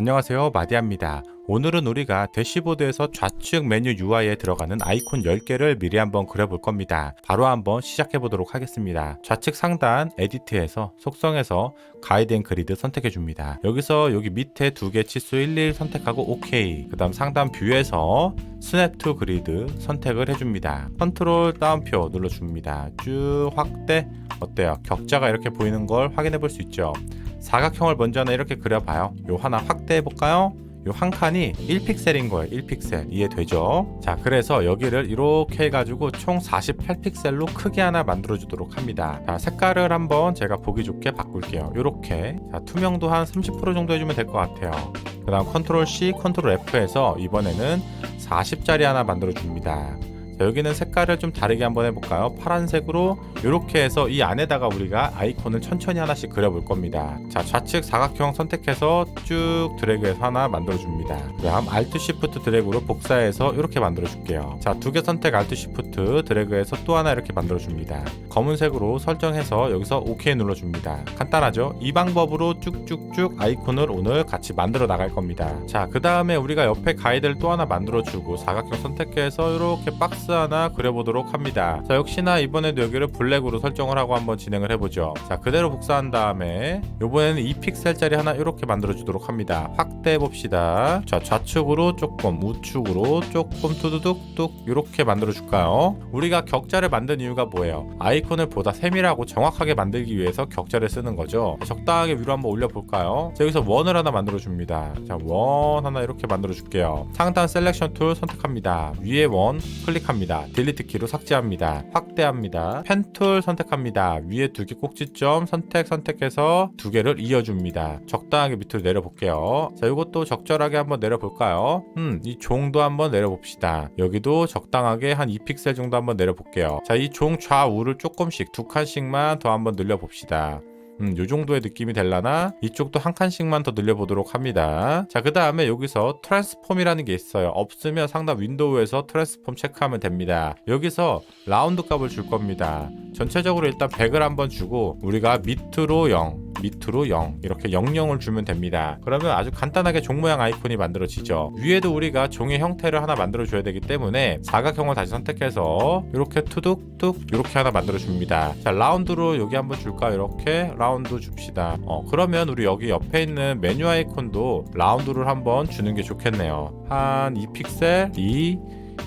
안녕하세요 마디아입니다. 오늘은 우리가 대시보드에서 좌측 메뉴 UI에 들어가는 아이콘 10개를 미리 한번 그려볼 겁니다. 바로 한번 시작해 보도록 하겠습니다. 좌측 상단 에디트에서 속성에서 가이드 앤 그리드 선택해 줍니다. 여기서 여기 밑에 두 개 치수 11 선택하고 OK. 그 다음 상단 뷰에서 스냅 투 그리드 선택을 해줍니다. 컨트롤 다운표 눌러줍니다. 쭉 확대 어때요? 격자가 이렇게 보이는 걸 확인해 볼 수 있죠. 사각형을 먼저 하나 이렇게 그려봐요. 요 하나 확대해 볼까요? 요 한 칸이 1픽셀인 거예요. 1픽셀. 이해되죠? 자, 그래서 여기를 이렇게 해가지고 총 48픽셀로 크게 하나 만들어주도록 합니다. 자, 색깔을 한번 제가 보기 좋게 바꿀게요. 요렇게. 자, 투명도 한 30% 정도 해주면 될 것 같아요. 그 다음 컨트롤 C, 컨트롤 F에서 이번에는 40짜리 하나 만들어줍니다. 자, 여기는 색깔을 좀 다르게 한번 해볼까요? 파란색으로 이렇게 해서 이 안에다가 우리가 아이콘을 천천히 하나씩 그려볼 겁니다. 자, 좌측 사각형 선택해서 쭉 드래그해서 하나 만들어줍니다. 그 다음 Alt Shift 드래그로 복사해서 이렇게 만들어줄게요. 자, 두 개 선택 Alt Shift 드래그해서 또 하나 이렇게 만들어줍니다. 검은색으로 설정해서 여기서 OK 눌러줍니다. 간단하죠? 이 방법으로 쭉쭉쭉 아이콘을 오늘 같이 만들어 나갈 겁니다. 자, 그 다음에 우리가 옆에 가이드를 또 하나 만들어주고 사각형 선택해서 이렇게 박스 하나 그려보도록 합니다. 자, 역시나 이번에도 여기를 블랙으로 설정을 하고 한번 진행을 해보죠. 자, 그대로 복사한 다음에 이번에는 2픽셀짜리 하나 이렇게 만들어주도록 합니다. 확대해 봅시다. 자, 좌측으로 조금, 우측으로 조금 투두둑뚝 이렇게 만들어줄까요? 우리가 격자를 만든 이유가 뭐예요? 아이콘을 보다 세밀하고 정확하게 만들기 위해서 격자를 쓰는 거죠. 적당하게 위로 한번 올려볼까요? 자, 여기서 원을 하나 만들어줍니다. 자, 원 하나 이렇게 만들어줄게요. 상단 셀렉션 툴 선택합니다. 위에 원 클릭합니다. 딜리트 키로 삭제합니다. 확대합니다. 펜 툴 선택합니다. 위에 두 개 꼭지점 선택 선택해서 두 개를 이어줍니다. 적당하게 밑으로 내려볼게요. 자, 이것도 적절하게 한번 내려볼까요? 음, 이 종도 한번 내려봅시다. 여기도 적당하게 한 2픽셀 정도 한번 내려볼게요. 자, 이 종 좌우를 조금씩 두 칸씩만 더 한번 늘려봅시다. 음, 요 정도의 느낌이 될라나 이쪽도 한 칸씩만 더 늘려보도록 합니다. 자, 그 다음에 여기서 트랜스폼이라는 게 있어요. 없으면 상단 윈도우에서 트랜스폼 체크하면 됩니다. 여기서 라운드 값을 줄 겁니다. 전체적으로 일단 100을 한번 주고 우리가 밑으로 0, 밑으로 0 이렇게 00을 주면 됩니다. 그러면 아주 간단하게 종 모양 아이콘이 만들어지죠. 위에도 우리가 종의 형태를 하나 만들어 줘야 되기 때문에 사각형을 다시 선택해서 이렇게 투둑뚝 이렇게 하나 만들어 줍니다. 자, 라운드로 여기 한번 줄까? 이렇게 라운드 줍시다. 어, 그러면 우리 여기 옆에 있는 메뉴 아이콘도 라운드를 한번 주는 게 좋겠네요. 한 2픽셀, 2,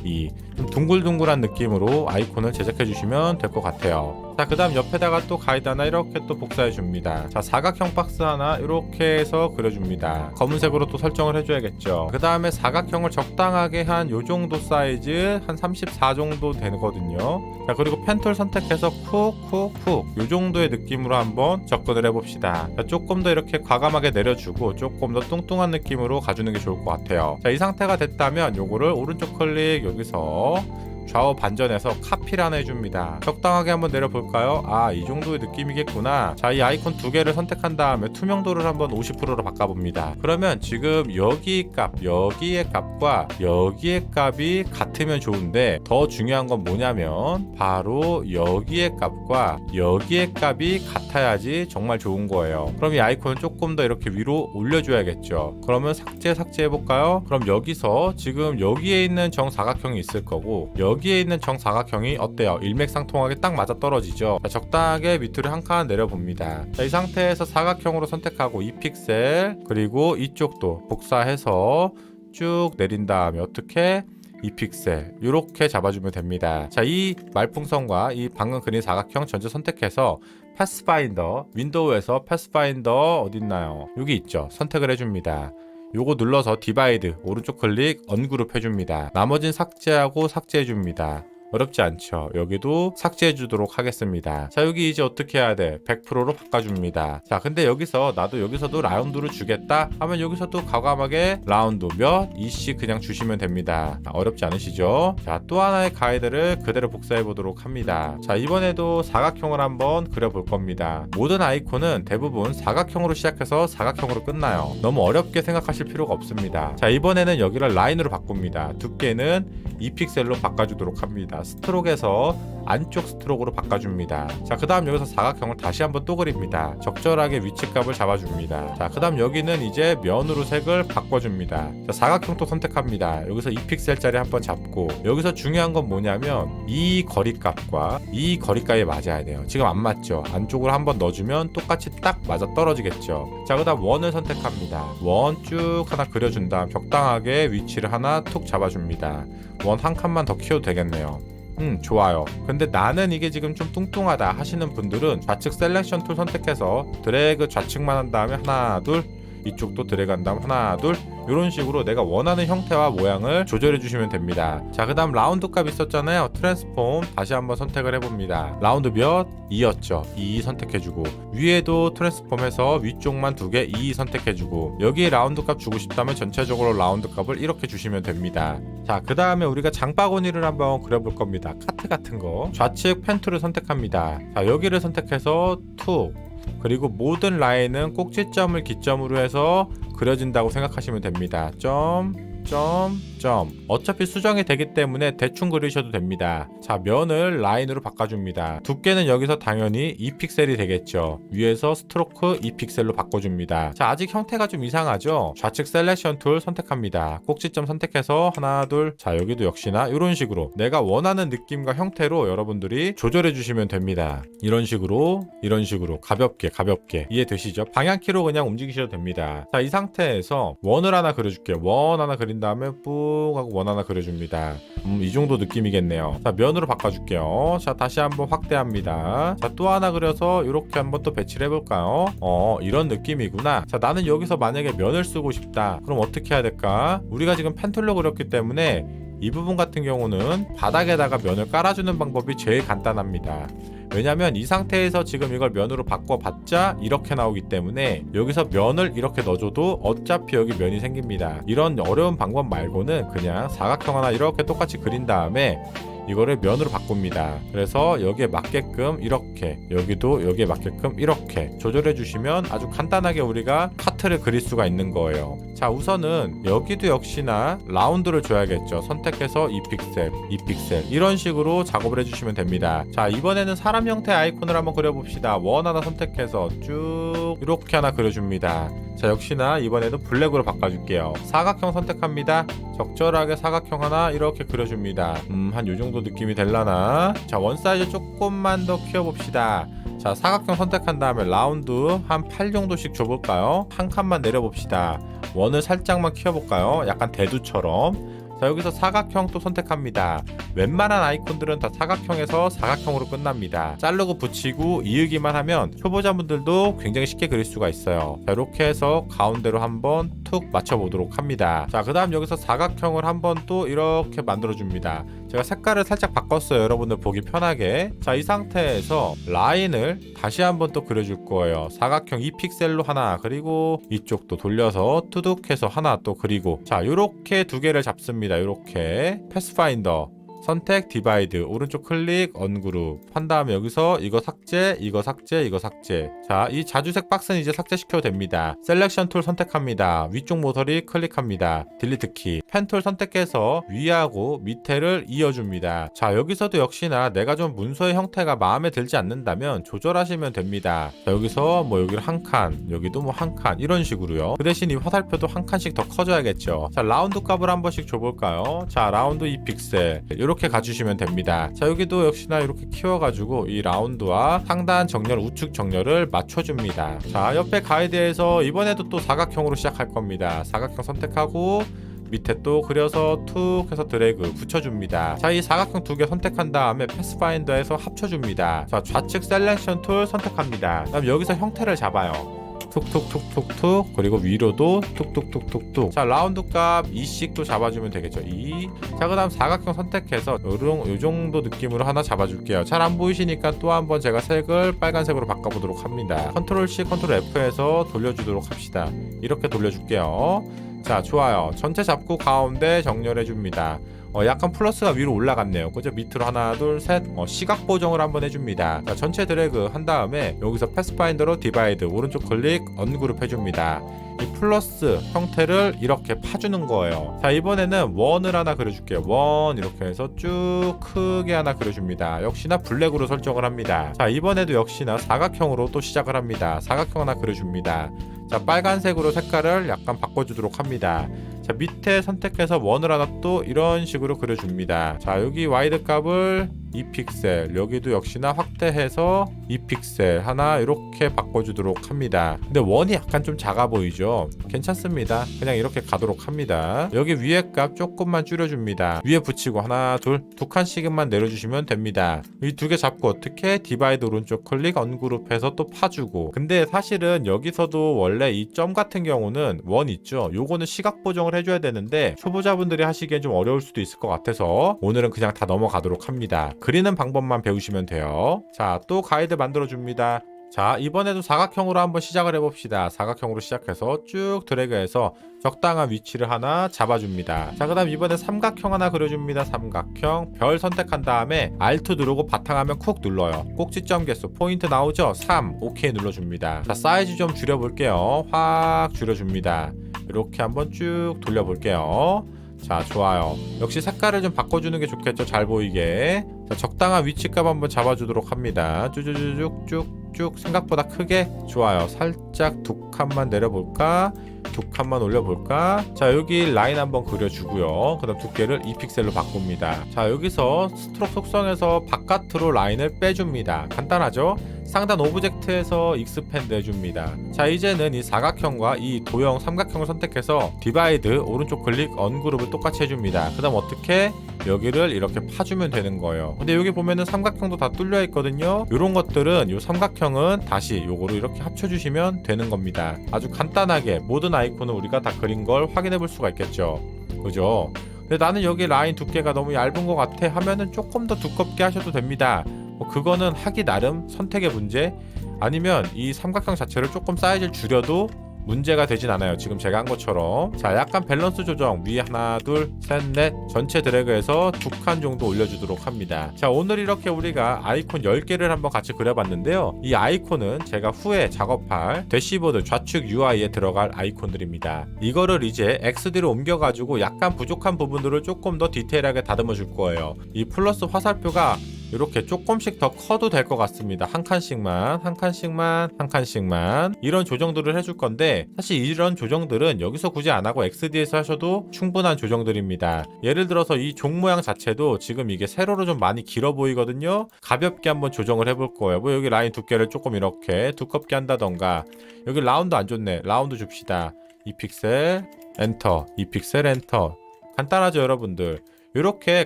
2. 좀 둥글둥글한 느낌으로 아이콘을 제작해 주시면 될 것 같아요. 자, 그 다음 옆에다가 또 가이드 하나 이렇게 또 복사해 줍니다. 자, 사각형 박스 하나 이렇게 해서 그려줍니다. 검은색으로 또 설정을 해줘야겠죠. 그 다음에 사각형을 적당하게 한 요 정도 사이즈, 한 34 정도 되거든요. 자, 그리고 펜툴 선택해서 쿡, 쿡, 쿡. 요 정도의 느낌으로 한번 접근을 해봅시다. 자, 조금 더 이렇게 과감하게 내려주고 조금 더 뚱뚱한 느낌으로 가주는 게 좋을 것 같아요. 자, 이 상태가 됐다면 요거를 오른쪽 클릭 여기서 좌우 반전해서 카피를 하나 해줍니다. 적당하게 한번 내려볼까요? 아, 이 정도의 느낌이겠구나. 자, 이 아이콘 두 개를 선택한 다음에 투명도를 한번 50%로 바꿔봅니다. 그러면 지금 여기 값, 여기의 값과 여기의 값이 같으면 좋은데 더 중요한 건 뭐냐면 바로 여기의 값과 여기의 값이 같아야지 정말 좋은 거예요. 그럼 이 아이콘을 조금 더 이렇게 위로 올려줘야겠죠. 그러면 삭제, 삭제해볼까요? 그럼 여기서 지금 여기에 있는 정사각형이 있을 거고 여기 에 있는 정사각형이 어때요? 일맥상통하게 딱 맞아 떨어지죠. 자, 적당하게 밑으로 한 칸 내려봅니다. 자, 이 상태에서 사각형으로 선택하고 2픽셀 그리고 이쪽도 복사해서 쭉 내린 다음에 어떻게 2픽셀 이렇게 잡아주면 됩니다. 자, 이 말풍선과 이 방금 그린 사각형 전체 선택해서 패스파인더 윈도우에서 패스파인더 어딨나요? 여기 있죠. 선택을 해줍니다. 요거 눌러서 디바이드 오른쪽 클릭 언그룹 해줍니다. 나머진 삭제하고 삭제해줍니다. 어렵지 않죠. 여기도 삭제해 주도록 하겠습니다. 자, 여기 이제 어떻게 해야 돼? 100%로 바꿔줍니다. 자, 근데 여기서 나도 여기서도 라운드를 주겠다 하면 여기서도 과감하게 라운드 몇, 이씨 그냥 주시면 됩니다. 자, 어렵지 않으시죠? 자, 또 하나의 가이드를 그대로 복사해 보도록 합니다. 자, 이번에도 사각형을 한번 그려볼 겁니다. 모든 아이콘은 대부분 사각형으로 시작해서 사각형으로 끝나요. 너무 어렵게 생각하실 필요가 없습니다. 자, 이번에는 여기를 라인으로 바꿉니다. 두께는 2픽셀로 바꿔주도록 합니다. 스트로크에서 안쪽 스트로크로 바꿔줍니다. 자, 그 다음 여기서 사각형을 다시 한번 또 그립니다. 적절하게 위치값을 잡아줍니다. 자, 그 다음 여기는 이제 면으로 색을 바꿔줍니다. 자, 사각형도 선택합니다. 여기서 2픽셀짜리 한번 잡고 여기서 중요한 건 뭐냐면 이 거리값과 이 거리값이 맞아야 돼요. 지금 안 맞죠? 안쪽으로 한번 넣어주면 똑같이 딱 맞아 떨어지겠죠. 자, 그 다음 원을 선택합니다. 원 쭉 하나 그려준 다음 적당하게 위치를 하나 툭 잡아줍니다. 원 한 칸만 더 키워도 되겠네요. 음 좋아요. 근데 나는 이게 지금 좀 뚱뚱하다 하시는 분들은 좌측 셀렉션 툴 선택해서 드래그 좌측만 한 다음에 하나 둘 이쪽도 드래그 한 다음 하나 둘 이런 식으로 내가 원하는 형태와 모양을 조절해 주시면 됩니다. 자 그 다음 라운드 값 있었잖아요 트랜스폼 다시 한번 선택을 해봅니다. 라운드 몇? 2였죠? 2 선택해주고 위에도 트랜스폼해서 위쪽만 두 개 2 선택해주고 여기에 라운드 값 주고 싶다면 전체적으로 라운드 값을 이렇게 주시면 됩니다. 자 그 다음에 우리가 장바구니를 한번 그려볼 겁니다. 카트 같은 거. 좌측 펜 툴을 선택합니다. 자 여기를 선택해서 툭 그리고 모든 라인은 꼭지점을 기점으로 해서 그려진다고 생각하시면 됩니다. 점, 점, 점. 어차피 수정이 되기 때문에 대충 그리셔도 됩니다. 자, 면을 라인으로 바꿔줍니다. 두께는 여기서 당연히 2픽셀이 되겠죠. 위에서 스트로크 2픽셀로 바꿔줍니다. 자, 아직 형태가 좀 이상하죠? 좌측 셀렉션 툴 선택합니다. 꼭지점 선택해서 하나, 둘. 자, 여기도 역시나 이런 식으로 내가 원하는 느낌과 형태로 여러분들이 조절해 주시면 됩니다. 이런 식으로, 이런 식으로 가볍게, 가볍게 이해되시죠? 방향키로 그냥 움직이셔도 됩니다. 자, 이 상태에서 원을 하나 그려줄게요. 원 하나 그린 다음에 뿌 하고 원 하나 그려줍니다. 음, 이 정도 느낌이겠네요. 자, 면으로 바꿔줄게요. 자, 다시 한번 확대합니다. 자, 또 하나 그려서 이렇게 한번 또 배치를 해볼까요? 어, 이런 느낌이구나. 자, 나는 여기서 만약에 면을 쓰고 싶다. 그럼 어떻게 해야 될까? 우리가 지금 펜툴로 그렸기 때문에 이 부분 같은 경우는 바닥에다가 면을 깔아주는 방법이 제일 간단합니다. 왜냐면 이 상태에서 지금 이걸 면으로 바꿔봤자 이렇게 나오기 때문에 여기서 면을 이렇게 넣어줘도 어차피 여기 면이 생깁니다. 이런 어려운 방법 말고는 그냥 사각형 하나 이렇게 똑같이 그린 다음에 이거를 면으로 바꿉니다. 그래서 여기에 맞게끔 이렇게 여기도 여기에 맞게끔 이렇게 조절해 주시면 아주 간단하게 우리가 카트를 그릴 수가 있는 거예요. 자 우선은 여기도 역시나 라운드를 줘야겠죠. 선택해서 2픽셀, 2픽셀 이런 식으로 작업을 해주시면 됩니다. 자 이번에는 사람 형태 아이콘을 한번 그려봅시다. 원 하나 선택해서 쭉 이렇게 하나 그려줍니다. 자 역시나 이번에도 블랙으로 바꿔줄게요. 사각형 선택합니다. 적절하게 사각형 하나 이렇게 그려줍니다. 음 한 요 정도 느낌이 될라나? 자 원 사이즈 조금만 더 키워봅시다. 자 사각형 선택한 다음에 라운드 한 8 정도씩 줘볼까요? 한 칸만 내려봅시다. 원을 살짝만 키워볼까요? 약간 대두처럼. 자 여기서 사각형 또 선택합니다. 웬만한 아이콘들은 다 사각형에서 사각형으로 끝납니다. 자르고 붙이고 이으기만 하면 초보자분들도 굉장히 쉽게 그릴 수가 있어요. 자 이렇게 해서 가운데로 한번 툭 맞춰보도록 합니다. 자그 다음 여기서 사각형을 한번 또 이렇게 만들어 줍니다. 제가 색깔을 살짝 바꿨어요. 여러분들 보기 편하게. 자, 이 상태에서 라인을 다시 한번 또 그려줄 거예요. 사각형 2픽셀로 하나, 그리고 이쪽도 돌려서 투둑해서 하나 또 그리고. 자, 요렇게 두 개를 잡습니다. 요렇게. 패스파인더. 선택 디바이드 오른쪽 클릭 언그룹 한 다음에 여기서 이거 삭제 이거 삭제 이거 삭제. 자 이 자주색 박스는 이제 삭제시켜도 됩니다. 셀렉션 툴 선택합니다. 위쪽 모서리 클릭합니다. 딜리트 키펜 툴 선택해서 위하고 밑에를 이어줍니다. 자 여기서도 역시나 내가 좀 문서의 형태가 마음에 들지 않는다면 조절하시면 됩니다. 자 여기서 뭐 여기를 한칸 여기도 뭐 한 칸 이런 식으로요. 그 대신 이 화살표도 한 칸씩 더 커져야겠죠. 자 라운드 값을 한 번씩 줘볼까요? 자 라운드 2픽셀. 이렇게 가주시면 됩니다. 자 여기도 역시나 이렇게 키워가지고 이 라운드와 상단 정렬 우측 정렬을 맞춰줍니다. 자 옆에 가이드에서 이번에도 또 사각형으로 시작할 겁니다. 사각형 선택하고 밑에 또 그려서 툭 해서 드래그 붙여줍니다. 자, 이 사각형 두 개 선택한 다음에 패스파인더에서 합쳐줍니다. 자, 좌측 셀렉션 툴 선택합니다. 그다음 여기서 형태를 잡아요. 툭툭툭툭툭 그리고 위로도 툭툭툭툭툭. 자 라운드 값 2씩 또 잡아주면 되겠죠. 2. 자 그 다음 사각형 선택해서 요런 요 정도 느낌으로 하나 잡아줄게요. 잘 안 보이시니까 또 한번 제가 색을 빨간색으로 바꿔보도록 합니다. 컨트롤 C 컨트롤 F에서 돌려주도록 합시다. 이렇게 돌려줄게요. 자 좋아요. 전체 잡고 가운데 정렬해 줍니다 어, 약간 플러스가 위로 올라갔네요. 그죠? 밑으로 하나, 둘, 셋. 어, 시각 보정을 한번 해줍니다. 자, 전체 드래그 한 다음에 여기서 패스파인더로 디바이드 오른쪽 클릭 언그룹 해줍니다. 이 플러스 형태를 이렇게 파주는 거예요. 자, 이번에는 원을 하나 그려줄게요. 원 이렇게 해서 쭉 크게 하나 그려줍니다. 역시나 블랙으로 설정을 합니다. 자, 이번에도 역시나 사각형으로 또 시작을 합니다. 사각형 하나 그려줍니다. 자, 빨간색으로 색깔을 약간 바꿔주도록 합니다. 자 밑에 선택해서 원을 하나 또 이런 식으로 그려줍니다. 자 여기 와이드 값을 2픽셀 여기도 역시나 확대해서 2픽셀 하나 이렇게 바꿔주도록 합니다. 근데 원이 약간 좀 작아 보이죠? 괜찮습니다. 그냥 이렇게 가도록 합니다. 여기 위에 값 조금만 줄여줍니다. 위에 붙이고 하나 둘 두 칸씩만 내려주시면 됩니다. 이 두 개 잡고 어떻게 디바이드 오른쪽 클릭 언그룹해서 또 파주고. 근데 사실은 여기서도 원래 이 점 같은 경우는 원 있죠? 요거는 시각 보정을 해줘야 되는데 초보자분들이 하시기엔 좀 어려울 수도 있을 것 같아서 오늘은 그냥 다 넘어가도록 합니다 그리는 방법만 배우시면 돼요. 자 또 가이드 만들어 줍니다. 자 이번에도 사각형으로 한번 시작을 해봅시다. 사각형으로 시작해서 쭉 드래그해서 적당한 위치를 하나 잡아줍니다. 자 그 다음 이번에 삼각형 하나 그려줍니다. 삼각형. 별 선택한 다음에 Alt 누르고 바탕화면 쿡 눌러요. 꼭지점 개수 포인트 나오죠? 3 OK 눌러줍니다. 자 사이즈 좀 줄여볼게요. 확 줄여줍니다. 이렇게 한번 쭉 돌려볼게요 자 좋아요. 역시 색깔을 좀 바꿔주는 게 좋겠죠? 잘 보이게. 자 적당한 위치값 한번 잡아주도록 합니다. 쭉쭉쭉 쭉쭉 생각보다 크게? 좋아요. 살짝 두 칸만 내려볼까? 두 칸만 올려볼까? 자 여기 라인 한번 그려주고요. 그 다음 두께를 2픽셀로 바꿉니다. 자 여기서 스트록 속성에서 바깥으로 라인을 빼줍니다. 간단하죠? 상단 오브젝트에서 익스펜드 해줍니다. 자 이제는 이 사각형과 이 도형 삼각형을 선택해서 디바이드 오른쪽 클릭 언그룹을 똑같이 해줍니다. 그 다음 어떻게? 여기를 이렇게 파주면 되는 거예요. 근데 여기 보면은 삼각형도 다 뚫려 있거든요. 이런 것들은 이 삼각형 은 다시 요거로 이렇게 합쳐주시면 되는 겁니다. 아주 간단하게 모든 아이콘을 우리가 다 그린 걸 확인해 볼 수가 있겠죠. 그죠? 근데 나는 여기 라인 두께가 너무 얇은 것 같아 하면은 조금 더 두껍게 하셔도 됩니다. 뭐 그거는 하기 나름 선택의 문제 아니면 이 삼각형 자체를 조금 사이즈를 줄여도 문제가 되진 않아요. 지금 제가 한 것처럼. 자 약간 밸런스 조정 위에 하나 둘 셋 넷 전체 드래그해서 두 칸 정도 올려주도록 합니다. 자 오늘 이렇게 우리가 아이콘 10개를 한번 같이 그려봤는데요. 이 아이콘은 제가 후에 작업할 대시보드 좌측 UI에 들어갈 아이콘들입니다. 이거를 이제 XD로 옮겨가지고 약간 부족한 부분들을 조금 더 디테일하게 다듬어 줄 거예요. 이 플러스 화살표가 이렇게 조금씩 더 커도 될 것 같습니다. 한 칸씩만, 한 칸씩만, 한 칸씩만 이런 조정들을 해줄 건데 사실 이런 조정들은 여기서 굳이 안 하고 XD에서 하셔도 충분한 조정들입니다. 예를 들어서 이 종 모양 자체도 지금 이게 세로로 좀 많이 길어 보이거든요. 가볍게 한번 조정을 해볼 거예요. 뭐 여기 라인 두께를 조금 이렇게 두껍게 한다던가 여기 라운드 안 좋네. 라운드 줍시다. 2픽셀 엔터, 2픽셀 엔터. 간단하죠, 여러분들. 이렇게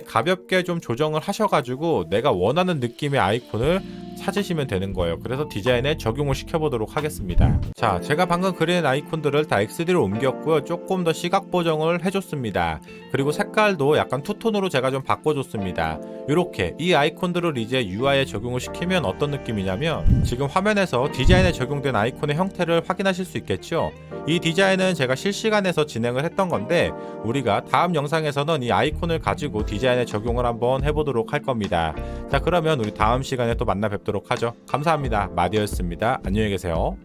가볍게 좀 조정을 하셔가지고 내가 원하는 느낌의 아이콘을 찾으시면 되는 거예요. 그래서 디자인에 적용을 시켜보도록 하겠습니다. 자, 제가 방금 그린 아이콘들을 다 XD로 옮겼고요. 조금 더 시각 보정을 해줬습니다. 그리고 색깔도 약간 투톤으로 제가 좀 바꿔줬습니다. 이렇게 이 아이콘들을 이제 UI에 적용을 시키면 어떤 느낌이냐면 지금 화면에서 디자인에 적용된 아이콘의 형태를 확인하실 수 있겠죠. 이 디자인은 제가 실시간에서 진행을 했던 건데 우리가 다음 영상에서는 이 아이콘을 가지고 디자인에 적용을 한번 해보도록 할 겁니다. 자 그러면 우리 다음 시간에 또 만나 뵙 도록 하죠. 감사합니다. 마디였습니다. 안녕히 계세요.